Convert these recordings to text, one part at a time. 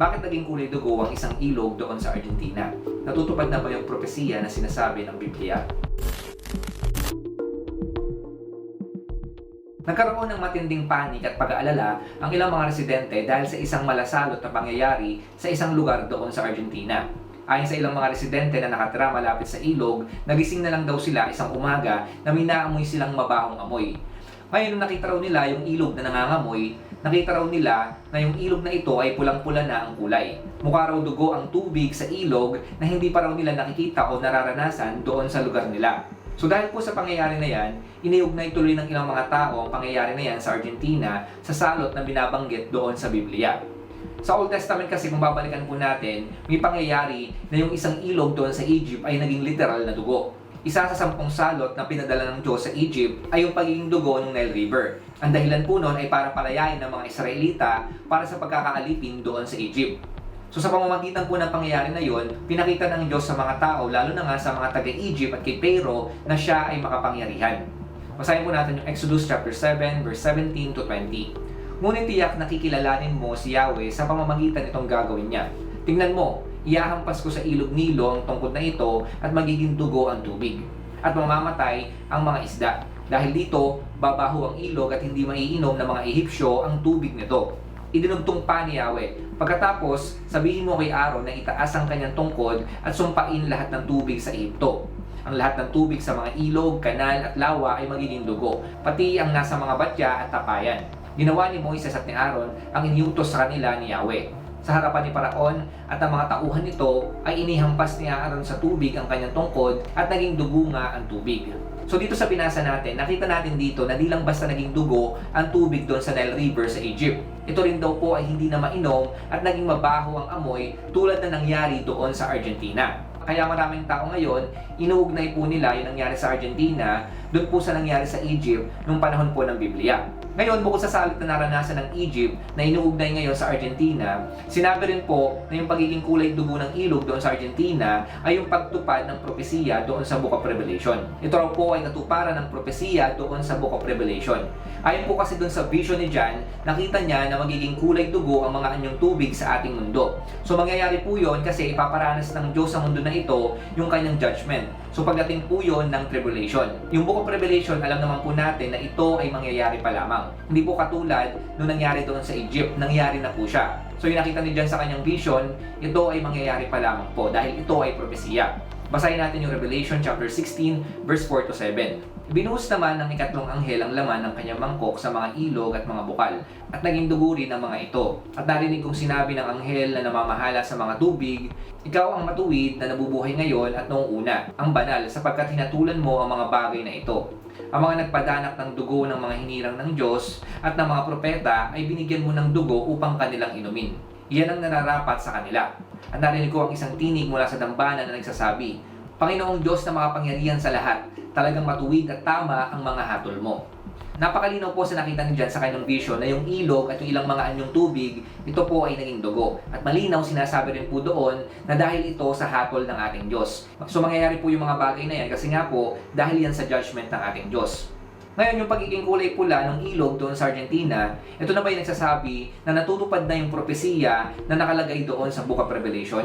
Bakit naging kulay dugo ang isang ilog doon sa Argentina? Natutupad na ba yung propesiya na sinasabi ng Biblia? Nagkaroon ng matinding panik at pag-aalala ang ilang mga residente dahil sa isang malasalot na pangyayari sa isang lugar doon sa Argentina. Ayon sa ilang mga residente na nakatira malapit sa ilog, nagising na lang daw sila isang umaga na may silang mabahong amoy. Ngayon nakita raw nila yung ilog na nangangamoy, nakita raw nila na yung ilog na ito ay pulang-pula na ang kulay. Mukha raw dugo ang tubig sa ilog na hindi pa raw nila nakikita o nararanasan doon sa lugar nila. So dahil po sa pangyayari na yan, iniugnay tuloy ng ilang mga tao ang pangyayari na yan sa Argentina sa salot na binabanggit doon sa Biblia. Sa Old Testament kasi kung babalikan po natin, may pangyayari na yung isang ilog doon sa Egypt ay naging literal na dugo. Isa sa sampung salot na pinadala ng Diyos sa Egypt ay yung pagiging dugo ng Nile River. Ang dahilan po noon ay para palayain ng mga Israelita para sa pagkakaalipin doon sa Egypt. So sa pamamagitan po ng pangyayari na yon, pinakita ng Diyos sa mga tao, lalo na nga sa mga taga-Egypt at kay Pharaoh, na siya ay makapangyarihan. Basahin po natin yung Exodus chapter 7, verse 17 to 20. Ngunit tiyak nakikilalanin mo si Yahweh sa pamamagitan itong gagawin niya. Tingnan mo, iyahampas ko sa ilog Nilo ang tungkod na ito at magiging dugo ang tubig. At mamamatay ang mga isda. Dahil dito, babaho ang ilog at hindi maiinom ng mga Ehipsyo ang tubig nito. Idinugtong pa ni Yahweh. Pagkatapos, sabihin mo kay Aaron na itaas ang kanyang tungkod at sumpain lahat ng tubig sa Ehipto. Ang lahat ng tubig sa mga ilog, kanal at lawa ay magiging dugo, pati ang nasa mga batya at tapayan. Ginawa ni Moises at ni Aaron ang iniutos sa kanila ni Yahweh. Sa harapan ni Paraon at ang mga tauhan nito ay inihampas ni Aaron sa tubig ang kanyang tungkod at naging dugo nga ang tubig. So dito sa pinasa natin, nakita natin dito na di lang basta naging dugo ang tubig doon sa Nile River sa Egypt. Ito rin daw po ay hindi na mainom at naging mabaho ang amoy tulad na nangyari doon sa Argentina. Kaya maraming tao ngayon, inuugnay po nila yung nangyari sa Argentina doon po sa nangyari sa Egypt nung panahon po ng Biblia. Ngayon, bukod sa salit na naranasan ng Egypt na inuugnay ngayon sa Argentina, sinabi rin po na yung pagiging kulay dugo ng ilog doon sa Argentina ay yung pagtupad ng propesiya doon sa Book of Revelation. Ito raw po ay katuparan ng propesiya doon sa Book of Revelation. Ayon po kasi doon sa vision ni John, nakita niya na magiging kulay dugo ang mga anyong tubig sa ating mundo. So mangyayari po yon kasi ipaparanas ng Diyos sa mundo na ito yung kanyang judgment. So pagdating po yon ng tribulation. Yung Book of Revelation, alam naman po natin na ito ay mangyayari pa lamang. Hindi po katulad nung nangyari doon sa Egypt, nangyari na po siya. So yung nakita ni John sa kanyang vision, ito ay mangyayari pa lamang po dahil ito ay propesiya. Basahin natin yung Revelation chapter 16 verse 4 to 7. Binuhos naman ng ikatlong anghel ang laman ng kanyang mangkok sa mga ilog at mga bukal at naging dugo rin ang mga ito. At narinig kong sinabi ng anghel na namamahala sa mga tubig, ikaw ang matuwid na nabubuhay ngayon at noong una, ang banal sapagkat hinatulan mo ang mga bagay na ito. Ang mga nagpadanak ng dugo ng mga hinirang ng Diyos at ng mga propeta ay binigyan mo ng dugo upang kanilang inumin. Iyan ang nararapat sa kanila. At narinig ko ang isang tinig mula sa dambana na nagsasabi, Panginoong Diyos na makapangyarihan sa lahat, talagang matuwid at tama ang mga hatol mo. Napakalinaw po sa nakita ni John sa kanyang vision na yung ilog at yung ilang mga anyong tubig, ito po ay naging dugo. At malinaw sinasabi rin po doon na dahil ito sa hatol ng ating Diyos. So mangyayari po yung mga bagay na yan kasi nga po dahil yan sa judgment ng ating Diyos. Ngayon, yung pagiging kulay pula ng ilog doon sa Argentina, ito na ba yung nagsasabi na natutupad na yung propesiya na nakalagay doon sa Book of Revelation?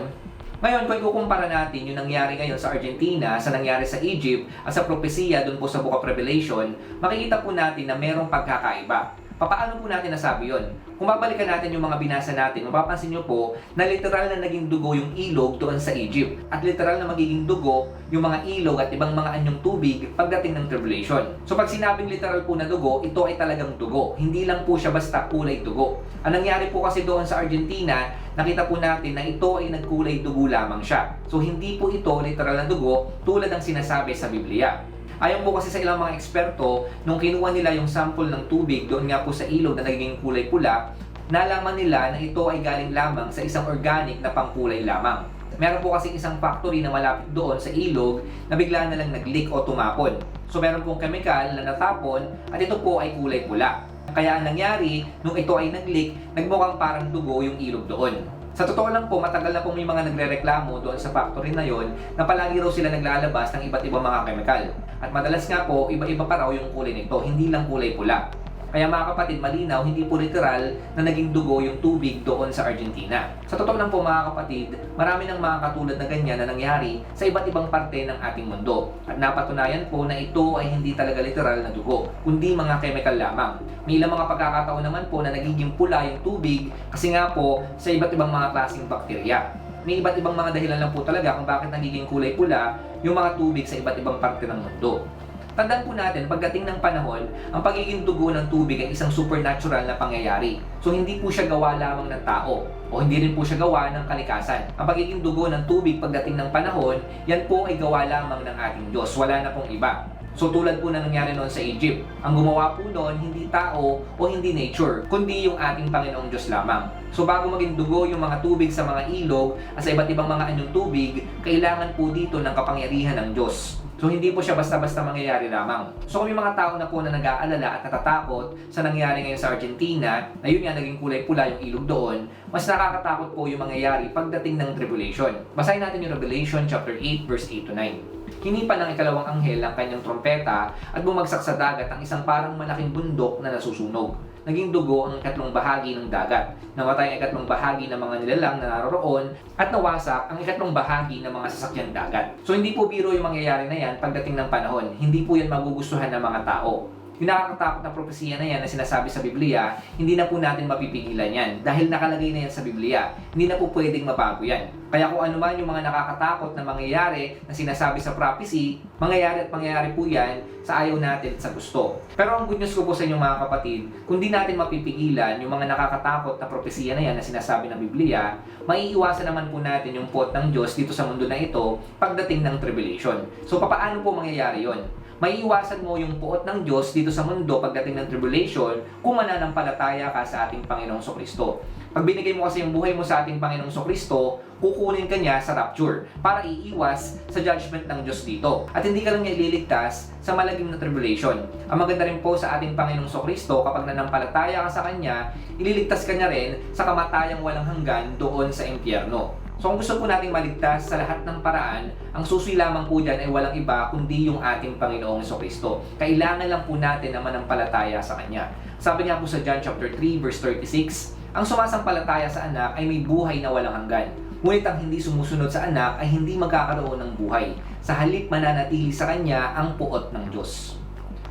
Ngayon, kung ikukumpara natin yung nangyari ngayon sa Argentina sa nangyari sa Egypt at sa propesiya doon po sa Book of Revelation, makikita po natin na merong pagkakaiba. Papaano po natin nasabi yon? Kung babalikan natin yung mga binasa natin, mapapansin nyo po na literal na naging dugo yung ilog doon sa Egypt. At literal na magiging dugo yung mga ilog at ibang mga anyong tubig pagdating ng tribulation. So pag sinabing literal po na dugo, ito ay talagang dugo. Hindi lang po siya basta kulay dugo. Ang nangyari po kasi doon sa Argentina, nakita po natin na ito ay nagkulay dugo lamang siya. So hindi po ito literal na dugo tulad ng sinasabi sa Biblia. Ayon po kasi sa ilang mga eksperto, nung kinuha nila yung sample ng tubig doon nga po sa ilog na naging kulay pula, nalaman nila na ito ay galing lamang sa isang organic na pangkulay lamang. Meron po kasi isang factory na malapit doon sa ilog na bigla na lang nag-leak o tumapon. So meron pong chemical na natapon at ito po ay kulay pula. Kaya ang nangyari, nung ito ay nag-leak, nagmukhang parang dugo yung ilog doon. Sa totoo lang po, matagal na po may mga nagre-reklamo doon sa factory na yon na palagi raw sila naglalabas ng iba't ibang mga chemical. At madalas nga po, iba-iba pa raw yung kulay nito, hindi lang kulay pula. Kaya mga kapatid, malinaw, hindi po literal na naging dugo yung tubig doon sa Argentina. Sa totoo lang po mga kapatid, marami ng mga katulad na ganyan na nangyari sa iba't ibang parte ng ating mundo. At napatunayan po na ito ay hindi talaga literal na dugo, kundi mga chemical lamang. May ilang mga pagkakataon naman po na nagiging pula yung tubig kasi nga po sa iba't ibang mga klaseng bakterya. May iba't ibang mga dahilan lang po talaga kung bakit nagiging kulay pula yung mga tubig sa iba't ibang parte ng mundo. Tandaan po natin, pagdating ng panahon, ang pagiging dugo ng tubig ay isang supernatural na pangyayari. So hindi po siya gawa lamang ng tao o hindi rin po siya gawa ng kalikasan. Ang pagiging dugo ng tubig pagdating ng panahon, yan po ay gawa lamang ng ating Diyos. Wala na pong iba. So tulad po na nangyari noon sa Egypt, ang gumawa po noon hindi tao o hindi nature, kundi yung ating Panginoong Diyos lamang. So bago maging dugo yung mga tubig sa mga ilog at sa iba't ibang mga anyong tubig, kailangan po dito ng kapangyarihan ng Diyos. So hindi po siya basta-basta mangyayari lamang. So kung may mga tao na po na nag-aalala at natatakot sa nangyari ngayon sa Argentina, na yun nga naging kulay pula yung ilog doon, mas nakakatakot po yung mangyayari pagdating ng tribulation. Basahin natin yung Revelation chapter 8 verse 8 to 9. Hinipan ng ikalawang anghel ang kanyang trompeta at bumagsak sa dagat ang isang parang malaking bundok na nasusunog. Naging dugo ang ikatlong bahagi ng dagat. Namatay ang ikatlong bahagi ng mga nilalang na naroroon at nawasak ang ikatlong bahagi ng mga sasakyang dagat. So hindi po biro yung mangyayari na yan pagdating ng panahon. Hindi po yan magugustuhan ng mga tao. Yung nakakatakot na propesiya na yan na sinasabi sa Biblia, hindi na po natin mapipigilan yan dahil nakalagay na yan sa Biblia. Hindi na po pwedeng mabago yan. Kaya kung ano man yung mga nakakatakot na mangyayari na sinasabi sa prophecy, mangyayari at mangyayari po yan sa ayaw natin at sa gusto. Pero ang good news ko po sa inyo mga kapatid, kung di natin mapipigilan yung mga nakakatakot na propesiya na yan na sinasabi ng Biblia, maiiwasan naman po natin yung pot ng Diyos dito sa mundo na ito pagdating ng tribulation. So papaano po mangyayari yon? Maiiwasan mo yung puot ng Diyos dito sa mundo pagdating ng tribulation kung mananampalataya ka sa ating Panginoong Sokristo. Pag binigay mo kasi yung buhay mo sa ating Panginoong Sokristo, kukunin ka niya sa rapture para iiwas sa judgment ng Diyos dito. At hindi ka lang niya ililigtas sa malagim na tribulation. Ang maganda rin po sa ating Panginoong Sokristo, kapag nanampalataya ka sa Kanya, ililigtas ka niya rin sa kamatayang walang hanggan doon sa impyerno. So kung gusto po nating maligtas sa lahat ng paraan, ang susi lamang po dyan ay walang iba kundi yung ating Panginoong Kristo. Kailangan lang po natin na manampalataya sa Kanya. Sabi nga po sa John chapter 3 verse 36, ang sumasampalataya sa anak ay may buhay na walang hanggan. Ngunit ang hindi sumusunod sa anak ay hindi magkakaroon ng buhay. Sa halip mananatili sa Kanya ang puot ng Diyos.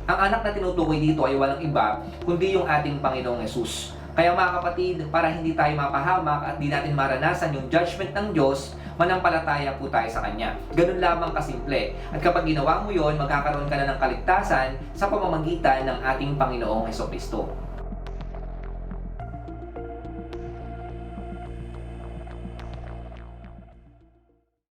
Ang anak na tinutukoy dito ay walang iba kundi yung ating Panginoong Yesus. Kaya mga kapatid, para hindi tayo mapahamak at di natin maranasan yung judgment ng Diyos, manampalataya po tayo sa Kanya. Ganun lamang kasimple. At kapag ginawa mo yon, magkakaroon ka na ng kaligtasan sa pamamagitan ng ating Panginoong Heso Kristo.